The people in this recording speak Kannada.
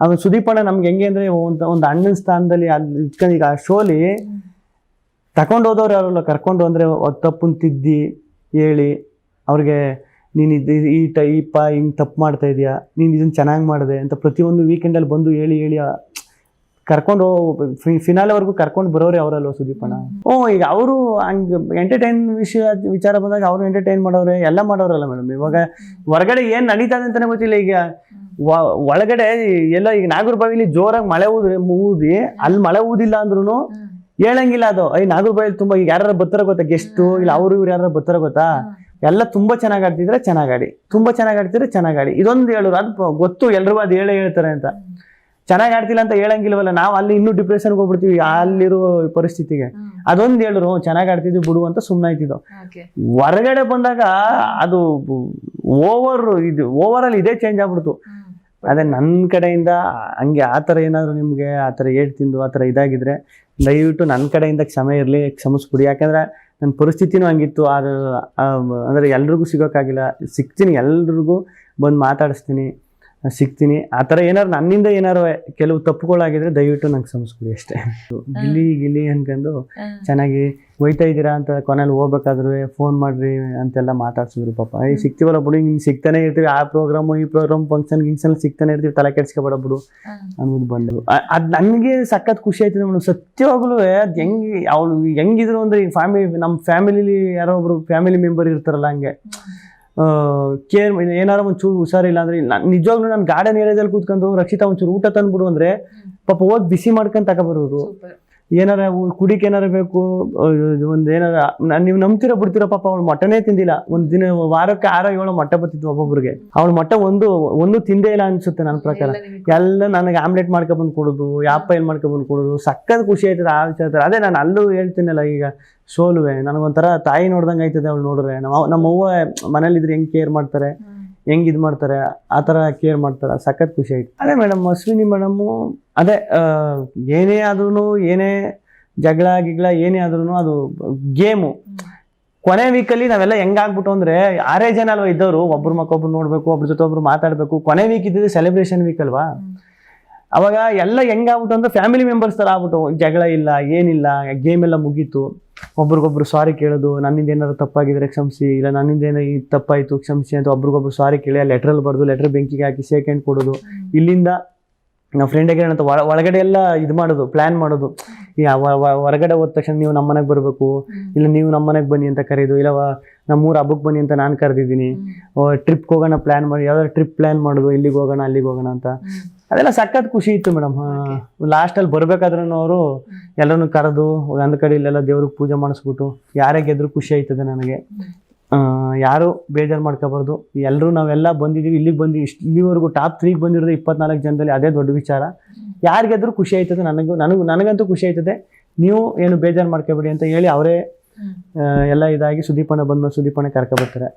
ಅವನು ಸುದೀಪಣ್ಣ ನಮ್ಗೆ ಹೆಂಗೆ ಅಂದ್ರೆ ಒಂದು ಒಂದು ಅಣ್ಣನ ಸ್ಥಾನದಲ್ಲಿ ಅಲ್ಲಿ ಇಟ್ಕೊಂಡು ಈಗ ಆ ಶೋಲಿ ತಗೊಂಡು ಹೋದವ್ರು ಯಾರಲ್ಲ ಕರ್ಕೊಂಡು ಅಂದ್ರೆ ಅದ್ ತಪ್ಪನ್ ತಿದ್ದಿ ಹೇಳಿ, ಅವ್ರಿಗೆ ನೀನು ಇದು, ಈ ಟ, ಈ ಪ, ಹಿಂಗೆ ತಪ್ಪು ಮಾಡ್ತಾ ಇದೀಯಾ, ನೀನು ಇದನ್ನ ಚೆನ್ನಾಗಿ ಮಾಡಿದೆ ಅಂತ ಪ್ರತಿಯೊಂದು ವೀಕೆಂಡಲ್ಲಿ ಬಂದು ಹೇಳಿ ಹೇಳಿ ಕರ್ಕೊಂಡು ಫಿನಾಲೆವರೆಗೂ ಕರ್ಕೊಂಡು ಬರೋರೆ ಅವರಲ್ವ ಸುದೀಪಣ್ಣ. ಓ, ಈಗ ಅವರು ಹಂಗೆ ಎಂಟರ್ಟೈನ್ ವಿಷಯ, ವಿಚಾರ ಬಂದಾಗ ಅವರು ಎಂಟರ್ಟೈನ್ ಮಾಡೋರೆ, ಎಲ್ಲ ಮಾಡೋರಲ್ಲ ಮೇಡಮ್ ಇವಾಗ ಹೊರಗಡೆ ಏನು ನಡೀತಾ ಇದೆ ಅಂತಾನೆ ಗೊತ್ತಿಲ್ಲ ಈಗ. ಒಳಗಡೆ ಎಲ್ಲ ಈಗ ನಾಗರಬಾವಿಲಿ ಜೋರಾಗಿ ಮಳೆ ಊದಿ ಊದಿ ಅಲ್ಲಿ ಮಳೆ ಊದಿಲ್ಲ ಅಂದ್ರೂ ಹೇಳಂಗಿಲ್ಲ ಅದು. ಐ ನಾಗರಬಾವಿಲಿ ತುಂಬಾ ಈಗ ಯಾರು ಬರ್ತಾರ ಗೊತ್ತಾ? ಗೆಸ್ಟು ಇಲ್ಲ ಅವರು ಇವ್ರು ಯಾರು ಬರ್ತಾರ ಗೊತ್ತಾ? ಎಲ್ಲ ತುಂಬಾ ಚೆನ್ನಾಗಿ ಆಡ್ತಿದ್ರೆ ಚೆನ್ನಾಗಿ ಆಡಿ. ತುಂಬಾ ಚೆನ್ನಾಗಿ ಆಡ್ತಿದ್ರೆ ಚೆನ್ನಾಗಿ ಆಡಿ. ಇದೊಂದು ಹೇಳೋರು ಅದು ಗೊತ್ತು ಎಲ್ರಿಗೂ ಅದು ಹೇಳೇ ಹೇಳ್ತಾರೆ ಅಂತ. ಚೆನ್ನಾಗಿ ಆಡ್ತಿಲ್ಲ ಅಂತ ಹೇಳಂಗಿಲ್ವಲ್ಲ ನಾವು ಅಲ್ಲಿ ಇನ್ನೂ ಡಿಪ್ರೆಷನ್ಗೆ ಹೋಗ್ಬಿಡ್ತೀವಿ ಅಲ್ಲಿರೋ ಪರಿಸ್ಥಿತಿಗೆ. ಅದೊಂದು ಹೇಳಿದ್ರು ಚೆನ್ನಾಗಿ ಆಡ್ತಿದ್ವಿ ಬಿಡು ಅಂತ ಸುಮ್ಮನೆ ಆಯ್ತಿದ್ದು. ಹೊರಗಡೆ ಬಂದಾಗ ಅದು ಓವರ್ ಇದು ಓವರ್ ಆಲ್ ಇದೇ ಚೇಂಜ್ ಆಗ್ಬಿಡ್ತು. ಅದೇ ನನ್ನ ಕಡೆಯಿಂದ ಹಂಗೆ ಆ ಥರ ಏನಾದರೂ ನಿಮಗೆ ಆ ಥರ ಏಟ್ ತಿಂದು ಆ ಥರ ಇದಾಗಿದ್ರೆ ದಯವಿಟ್ಟು ನನ್ನ ಕಡೆಯಿಂದ ಕ್ಷಮೆ ಇರಲಿ ಕ್ಷಮಿಸ್ಬಿಡಿ ಯಾಕಂದ್ರೆ ನನ್ನ ಪರಿಸ್ಥಿತಿನೂ ಹಂಗಿತ್ತು. ಅದು ಅಂದರೆ ಎಲ್ರಿಗೂ ಸಿಗೋಕ್ಕಾಗಿಲ್ಲ. ಸಿಗ್ತೀನಿ, ಎಲ್ರಿಗೂ ಬಂದು ಮಾತಾಡಿಸ್ತೀನಿ. ಸಿಗ್ತೀನಿ. ಆ ಥರ ಏನಾರು ನನ್ನಿಂದ ಏನಾರು ಕೆಲವು ತಪ್ಪುಗಳಾಗಿದ್ರೆ ದಯವಿಟ್ಟು ನಂಗೆ ಸಂಸ್ಕೃತಿ ಅಷ್ಟೇ. ಗಿಲಿ ಗಿಲಿ ಅನ್ಕೊಂಡು ಚೆನ್ನಾಗಿ ಹೋಯ್ತಾ ಇದ್ದೀರಾ ಅಂತ ಕೊನೆಯಲ್ಲಿ ಹೋಗ್ಬೇಕಾದ್ರೆ ಫೋನ್ ಮಾಡ್ರಿ ಅಂತೆಲ್ಲ ಮಾತಾಡ್ಸಿದ್ರು ಪಾಪ. ಏ ಸಿಗ್ತೀವಲ್ಲ ಬಿಡು ಹಿಂಗೆ ಸಿಗ್ತಾನೆ ಇರ್ತೀವಿ. ಆ ಪ್ರೋಗ್ರಾಮು ಈ ಪ್ರೋಗ್ರಾಮ್ ಫಂಕ್ಷನ್ ಗಿಂಕ್ಷನ್ ಸಿಗ್ತಾನೆ ಇರ್ತೀವಿ. ತಲೆ ಕೆಡ್ಸ್ಕೊಬೇಡ ಬಿಡು ಅನ್ನೋದು ಬಂದು. ಅದು ನನಗೆ ಸಖತ್ ಖುಷಿ ಆಯ್ತದೆ ಮೇಡಮ್ ಸತ್ಯವಾಗ್ಲೂ ಅದು ಹೆಂಗೆ ಅವಳು ಹೆಂಗಿದ್ರು ಅಂದ್ರೆ ಈ ಫ್ಯಾಮಿಲಿ ನಮ್ಮ ಫ್ಯಾಮಿಲಿಲಿ ಯಾರೋ ಒಬ್ರು ಫ್ಯಾಮಿಲಿ ಮೆಂಬರ್ ಇರ್ತಾರಲ್ಲ ಹಂಗೆ. ಕೇರ್ ಏನಾರ ಒಂಚೂರು ಹುಷಾರಿಲ್ಲ ಅಂದ್ರೆ ನಾನು ನಿಜವಾಗ್ಲೂ ನಾನು ಗಾರ್ಡನ್ ಏರಿಯಾದಲ್ಲಿ ಕೂತ್ಕೊಂಡು ರಕ್ಷಿತಾ ಒಂಚೂರು ಊಟ ತಂದ್ಬಿಡು ಅಂದ್ರೆ ಪಾಪ ಹೋಗಿ ಬಿಸಿ ಮಾಡ್ಕೊಂಡು ತಗೊಬರೋರು ಏನಾರ ಕುಡಿಕೆ ಏನಾರ ಬೇಕು ಒಂದು ಏನಾರ ನೀವು ನಂಬ್ತೀರ ಬಿಡ್ತಿರೋ ಪಾಪ ಅವಳು ಮಟನೇ ತಿಂದಿಲ್ಲ. ಒಂದು ದಿನ ವಾರಕ್ಕೆ ಆರ ಏಳು ಮೊಟ್ಟೆ ಬರ್ತಿತ್ತು ಒಬ್ಬೊಬ್ರಿಗೆ. ಅವಳು ಮೊಟ್ಟೆ ಒಂದು ಒಂದು ತಿಂದೇ ಇಲ್ಲ ಅನ್ಸುತ್ತೆ ನನ್ನ ಪ್ರಕಾರ. ಎಲ್ಲ ನನಗೆ ಆಮ್ಲೆಟ್ ಮಾಡ್ಕೊಬಂದು ಕೊಡೋದು ಮಾಡ್ಕೊ ಮಾಡ್ಕೊಬಂದು ಕೊಡೋದು ಸಕ್ಕದ ಖುಷಿ ಆಯ್ತದೆ ಆ ವಿಚಾರ ಅದೇ ನಾನು ಅಲ್ಲೂ ಹೇಳ್ತೀನಲ್ಲ ಈಗ ಸೋಲುವೆ ನನಗೊಂಥರ ತಾಯಿ ನೋಡ್ದಂಗೆ ಆಯ್ತದೆ ಅವ್ಳು ನೋಡ್ರೆ ನಮ್ಮ ಅವ್ವ- ನಮ್ಮ ಅವ್ವ ಮನೇಲಿದ್ರೆ ಹೆಂಗೆ ಕೇರ್ ಮಾಡ್ತಾರೆ ಹೆಂಗೆ ಇದು ಮಾಡ್ತಾರೆ ಆ ಥರ ಕೇರ್ ಮಾಡ್ತಾರೆ ಸಖತ್ ಖುಷಿ ಆಯ್ತು. ಅದೇ ಮೇಡಮ್ ಅಶ್ವಿನಿ ಮೇಡಮ್ಮು ಅದೇ ಏನೇ ಆದ್ರೂ ಏನೇ ಜಗಳ, ಗಿಗಳ, ಏನೇ ಆದ್ರೂ ಅದು ಗೇಮು. ಕೊನೆ ವೀಕಲ್ಲಿ ನಾವೆಲ್ಲ ಹೆಂಗಾಗ್ಬಿಟ್ಟು ಅಂದ್ರೆ ಆರೇ ಜನ ಅಲ್ವಾ ಇದ್ದವರು, ಒಬ್ರು ಮಕ್ಕೊಬ್ರು ನೋಡ್ಬೇಕು, ಒಬ್ರ ಜೊತೆ ಒಬ್ರು ಮಾತಾಡ್ಬೇಕು, ಕೊನೆ ವೀಕ್ ಇದ್ದಿದ್ದು ಸೆಲೆಬ್ರೇಷನ್ ವೀಕ್ ಅಲ್ವಾ? ಅವಾಗ ಎಲ್ಲ ಹೆಂಗಾಗ್ಬಿಟ್ಟು ಅಂದ್ರೆ ಫ್ಯಾಮಿಲಿ ಮೆಂಬರ್ಸ್ ಥರ ಆಗ್ಬಿಟ್ಟು, ಜಗಳ ಇಲ್ಲ, ಏನಿಲ್ಲ ಗೇಮ್ ಎಲ್ಲ ಮುಗೀತು. ಒಬ್ರಿಗೊಬ್ರು ಸಾರಿ ಕೇಳೋದು, ನನ್ನಿಂದ ಏನಾದ್ರು ತಪ್ಪಾಗಿದ್ರೆ ಕ್ಷಮಿಸಿ, ಇಲ್ಲ ನನ್ನಿಂದ ಏನೋ ತಪ್ಪಾಯ್ತು, ಕ್ಷಮಿಸಿ ಅಂತ ಒಬ್ರಿಗೊಬ್ರು ಸಾರಿ ಕೇಳಿ ಲೆಟ್ರಲ್ಲಿ ಬರೆದು ಲೆಟ್ರ್ ಬೆಂಕಿಗೆ ಹಾಕಿ ಹ್ಯಾಂಡ್ ಕೊಡೋದು. ಇಲ್ಲಿಂದ ನಾವು ಫ್ರೆಂಡಿಗೆ ಏನಂತ ಒಳ ಒಳಗಡೆ ಎಲ್ಲ ಇದು ಮಾಡೋದು ಪ್ಲ್ಯಾನ್ ಮಾಡೋದು. ಹೊರಗಡೆ ಹೋದ ತಕ್ಷಣ ನೀವು ನಮ್ಮ ಮನೆಗೆ ಬರಬೇಕು ಇಲ್ಲ ನೀವು ನಮ್ಮ ಮನೆಗೆ ಬನ್ನಿ ಅಂತ ಕರೆಯೋದು ಇಲ್ಲ ನಮ್ಮೂರು ಹಬ್ಬಕ್ಕೆ ಬನ್ನಿ ಅಂತ ನಾನು ಕರೆದಿದ್ದೀನಿ. ಟ್ರಿಪ್ಗೆ ಹೋಗೋಣ ಪ್ಲ್ಯಾನ್ ಮಾಡಿ ಯಾವ್ದಾದ್ರು ಟ್ರಿಪ್ ಪ್ಲ್ಯಾನ್ ಮಾಡೋದು ಇಲ್ಲಿಗೆ ಹೋಗೋಣ ಅಲ್ಲಿಗೆ ಹೋಗೋಣ ಅಂತ. ಅದೆಲ್ಲ ಸಖತ್ ಖುಷಿ ಇತ್ತು ಮೇಡಮ್ ಲಾಸ್ಟಲ್ಲಿ ಬರ್ಬೇಕಾದ್ರೂ ಅವರು ಎಲ್ಲರನ್ನು ಕರೆದು ಒಂದು ಕಡೆ ಇಲ್ಲೆಲ್ಲ ದೇವ್ರಿಗೆ ಪೂಜೆ ಮಾಡಿಸ್ಬಿಟ್ಟು ಯಾರೇ ಗೆದ್ರು ಖುಷಿ ಆಯ್ತದೆ ನನಗೆ. ಯಾರು ಬೇಜಾರು ಮಾಡ್ಕೋಬಾರ್ದು. ಎಲ್ಲರೂ ನಾವೆಲ್ಲ ಬಂದಿದ್ದೀವಿ ಇಲ್ಲಿಗೆ ಬಂದು ಇಷ್ಟು ಇಲ್ಲಿವರೆಗೂ ಟಾಪ್ ತ್ರೀಗೆ ಬಂದಿರೋದು ಇಪ್ಪತ್ನಾಲ್ಕು ಜನದಲ್ಲಿ ಅದೇ ದೊಡ್ಡ ವಿಚಾರ. ಯಾರು ಗೆದ್ರು ಖುಷಿ ಆಯ್ತದೆ ನನಗೂ ನನಗೂ ನನಗಂತೂ ಖುಷಿ ಆಯ್ತದೆ. ನೀವು ಏನು ಬೇಜಾರು ಮಾಡ್ಕೋಬೇಡಿ ಅಂತ ಹೇಳಿ ಅವರೇ ಎಲ್ಲ ಇದಾಗಿ ಸುದೀಪಣ್ಣ ಬಂದ ಸುದೀಪಣ್ಣ ಕರ್ಕೊಬರ್ತಾರೆ